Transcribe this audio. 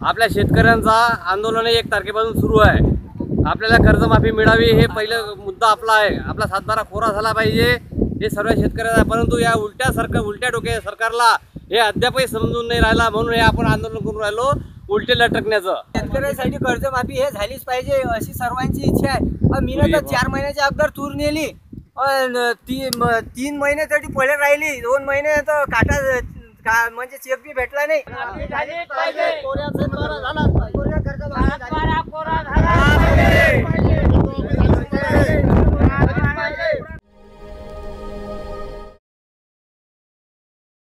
आपल्या शेतकऱ्यांचा आंदोलन एक तारखेपासून सुरू आहे. आपल्याला कर्जमाफी मिळावी हे पहिलं मुद्दा आपला आहे. आपला सातबारा खोरा झाला पाहिजे हे सर्व शेतकऱ्याचा परंतु या उलट्या सरकार उलट्या डोक्या सरकारला हे अद्यापही समजून नाही राहिला म्हणून हे आपण आंदोलन करून राहिलो उलटे लटकण्याचं. शेतकऱ्यांसाठी कर्जमाफी हे झालीच पाहिजे अशी सर्वांची इच्छा आहे. मीनं तर चार महिन्याच्या अगोदर तूर नेली. म- तीन महिने तरी पहिले राहिली दोन महिने तर काटा का म्हणजे चेक बी भेटला नाही.